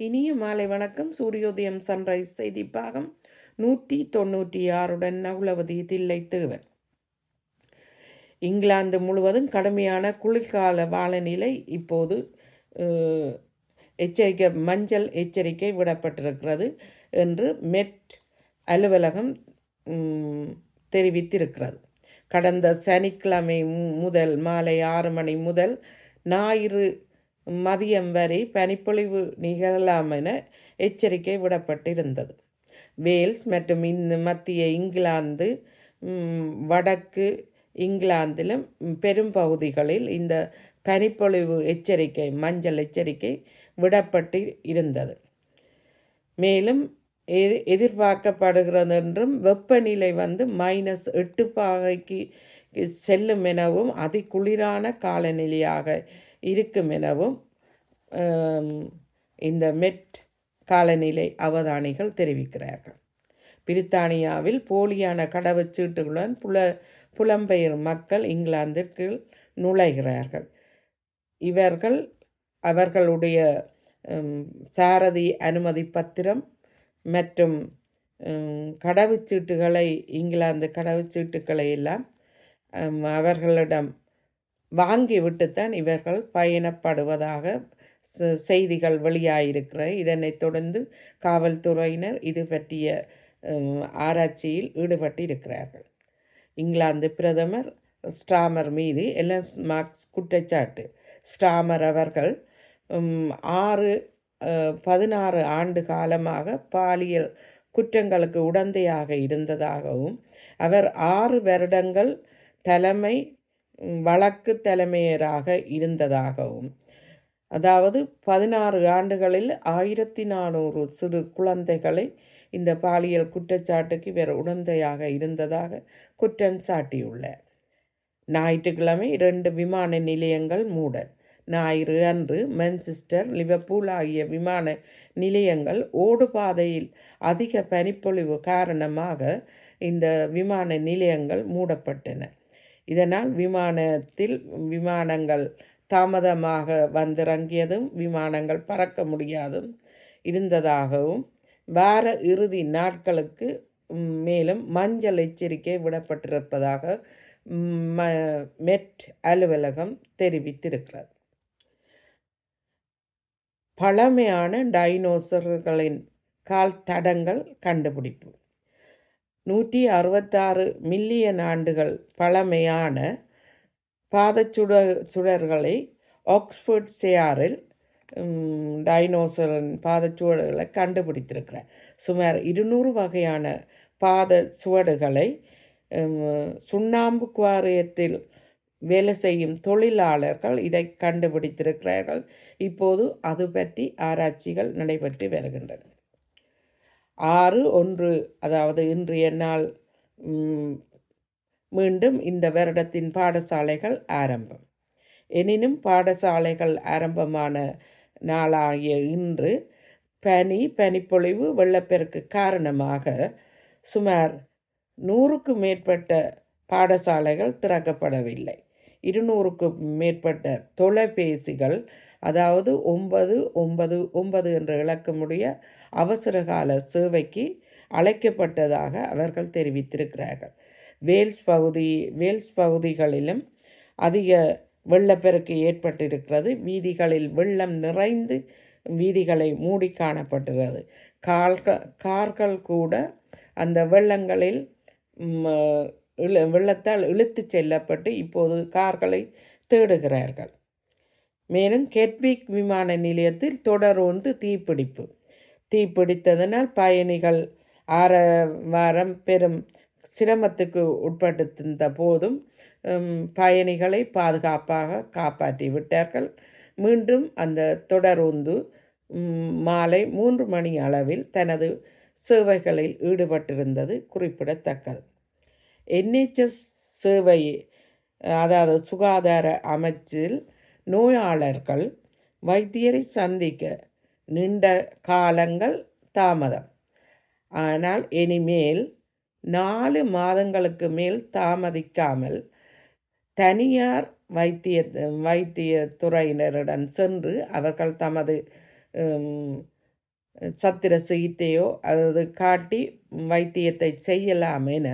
இனிய மாலை வணக்கம். சூரியோதயம் சன்ரைஸ் செய்தி பாகம் நூற்றி தொண்ணூற்றி ஆறுடன் நகுலவதி தில்லை தேவர் இங்கிலாந்து முழுவதும் கடுமையான குளிர்கால வாழநிலை இப்போது எச்சரிக்கை மஞ்சள் எச்சரிக்கை விடப்பட்டிருக்கிறது என்று மெட் அலுவலகம் தெரிவித்திருக்கிறது. கடந்த சனிக்கிழமை முதல் மாலை ஆறு மணி முதல் ஞாயிறு மதியம் வரை பனிப்பொழிவு நிகழலாம் என எச்சரிக்கை விடப்பட்டிருந்தது. வேல்ஸ் மற்றும் இந்த மத்திய இங்கிலாந்து வடக்கு இங்கிலாந்திலும் பெரும் பகுதிகளில் இந்த பனிப்பொழிவு எச்சரிக்கை மஞ்சள் எச்சரிக்கை விடப்பட்டு இருந்தது மேலும் எதிர்பார்க்கப்படுகிறது என்றும் வெப்பநிலை வந்து மைனஸ் எட்டு பாகைக்கு செல்லும் எனவும் அதிகுளிரான காலநிலையாக இருக்கும் எனவும் இந்த மெட் காலநிலை அவதானிகள் தெரிவிக்கிறார்கள். பிரித்தானியாவில் போலியான கடவுச்சீட்டுகளுடன் புல புலம்பெயர் மக்கள் இங்கிலாந்திற்கு நுழைகிறார்கள். இவர்கள் அவர்களுடைய சாரதி அனுமதி பத்திரம் மற்றும் கடவுச்சீட்டுகளை இங்கிலாந்து கடவுச்சீட்டுகளை எல்லாம் அவர்களிடம் வாங்கிவிட்டுத்தான் இவர்கள் பயணப்படுவதாக செய்திகள் வெளியாயிருக்கிற இதனைத் தொடர்ந்து காவல்துறையினர் இது பற்றிய ஆராய்ச்சியில் ஈடுபட்டு இருக்கிறார்கள் இங்கிலாந்து பிரதமர் ஸ்டாமர் மீது எலன் மார்க்ஸ் குற்றச்சாட்டு. ஸ்டாமர் அவர்கள் ஆறு பதினாறு ஆண்டு காலமாக பாலியல் குற்றங்களுக்கு உடந்தையாக இருந்ததாகவும் அவர் ஆறு வருடங்கள் தலைமை வழக்கு தலைமையராக இருந்ததாகவும் அதாவது பதினாறு ஆண்டுகளில் ஆயிரத்தி நானூறு சிறு குழந்தைகளை இந்த பாலியல் குற்றச்சாட்டுக்கு இவர் உடந்தையாக இருந்ததாக குற்றம் சாட்டியுள்ளார். ஞாயிற்றுக்கிழமை இரண்டு விமான நிலையங்கள் மூடல். ஞாயிறு அன்று மென்சிஸ்டர் லிவர்பூல் ஆகிய விமான நிலையங்கள் ஓடுபாதையில் அதிக பனிப்பொழிவு காரணமாக இந்த விமான நிலையங்கள் மூடப்பட்டன. இதனால் விமானத்தில் விமானங்கள் தாமதமாக வந்திறங்கியதும் விமானங்கள் பறக்க முடியாதும் இருந்ததாகவும் வார இறுதி நாட்களுக்கு மேலும் மஞ்சள் எச்சரிக்கை விடப்பட்டிருப்பதாக மெட் அலுவலகம் தெரிவித்திருக்கிறது. பழமையான டைனோசர்களின் கால் தடங்கள் கண்டுபிடிப்பு. நூற்றி அறுபத்தாறு மில்லியன் ஆண்டுகள் பழமையான பாதச்சுட சுடர்களை ஆக்ஸ்ஃபோர்ட் சேயாரில் டைனோசரன் பாதச்சுவடுகளை கண்டுபிடித்திருக்கிறார். சுமார் இருநூறு வகையான பாத சுவடுகளை சுண்ணாம்பு குவாரியத்தில் வேலை செய்யும் தொழிலாளர்கள் இதை கண்டுபிடித்திருக்கிறார்கள். இப்போது அது பற்றி ஆராய்ச்சிகள் நடைபெற்று வருகின்றன. ஆறு ஒன்று. அதாவது இன்றைய நாள் மீண்டும் இந்த வருடத்தின் பாடசாலைகள் ஆரம்பம். எனினும் பாடசாலைகள் ஆரம்பமான நாளாகிய இன்று பனி பனிப்பொழிவு வெள்ளப்பெருக்கு காரணமாக சுமார் நூறுக்கு மேற்பட்ட பாடசாலைகள் திறக்கப்படவில்லை. இருநூறுக்கு மேற்பட்ட தொலைபேசிகள் அதாவது ஒன்பது ஒன்பது ஒன்பது என்று இழக்கமுடைய அவசரகால சேவைக்கு அழைக்கப்பட்டதாக அவர்கள் தெரிவித்திருக்கிறார்கள். வேல்ஸ் பகுதி வேல்ஸ் பகுதிகளிலும் அதிக வெள்ளப்பெருக்கு ஏற்பட்டிருக்கிறது. வீதிகளில் வெள்ளம் நிறைந்து வீதிகளை மூடி காணப்படுகிறது கால்கள் கார்கள் கூட அந்த வெள்ளங்களில் வெள்ளத்தால் இழுத்து செல்லப்பட்டு இப்போது கார்களை தேடுகிறார்கள். மேலும் கெட்விக் விமான நிலையத்தில் தொடர்ந்து தீப்பிடிப்பு. தீப்பிடித்ததனால் பயணிகள் ஆற வாரம் பெரும் சிரமத்துக்கு உட்படுத்திருந்த போதும் பயணிகளை பாதுகாப்பாக காப்பாற்றி விட்டார்கள் மீண்டும் அந்த தொடருந்து மாலை மூன்று மணி அளவில் தனது சேவைகளில் ஈடுபட்டிருந்தது குறிப்பிடத்தக்கது. என்ஹெச்எஸ் சேவை அதாவது சுகாதார அமைச்சில் நோயாளர்கள் வைத்தியரை சந்திக்க நீண்ட காலங்கள் தாமதம். ஆனால் இனிமேல் நாலு மாதங்களுக்கு மேல் தாமதிக்காமல் தனியார் வைத்திய வைத்திய சென்று அவர்கள் தமது சத்திர சிகிச்சையோ அதாவது காட்டி வைத்தியத்தை செய்யலாம் என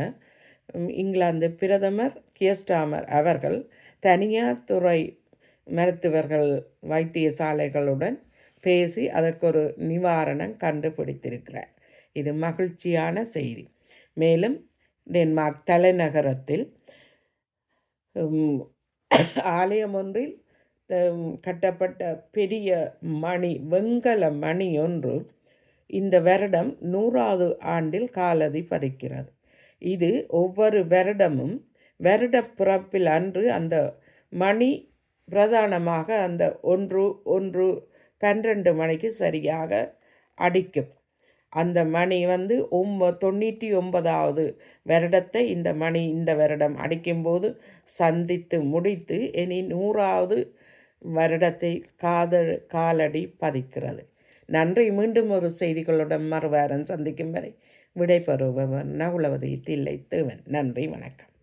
இங்கிலாந்து பிரதமர் கியஸ்டாமர் அவர்கள் தனியார் துறை மருத்துவர்கள் வைத்தியசாலைகளுடன் பேசி அதற்கு ஒரு நிவாரணம் கண்டுபிடித்திருக்கிறார். இது மகிழ்ச்சியான செய்தி. மேலும் டென்மார்க் தலைநகரத்தில் ஆலயம் ஒன்றில் கட்டப்பட்ட பெரிய மணி வெங்கல மணி ஒன்று இந்த வருடம் நூறாவது ஆண்டில் காலதி பதிக்கிறது இது ஒவ்வொரு வருடமும் வருட பிறப்பில் அன்று அந்த மணி பிரதானமாக அந்த ஒன்று ஒன்று பன்னிரெண்டு மணிக்கு சரியாக அடிக்கும். அந்த மணி வந்து ஒம்ப தொண்ணூற்றி ஒன்பதாவது வருடத்தை இந்த மணி இந்த வருடம் அடிக்கும்போது சந்தித்து முடித்து இனி நூறாவது வருடத்தை காதல் காலடி பதிக்கிறது. நன்றி. மீண்டும் ஒரு செய்திகளுடன் மறுவாரம் சந்திக்கும் வரை விடைபெறுபவர் நகுலவதி தில்லை தேவன். நன்றி. வணக்கம்.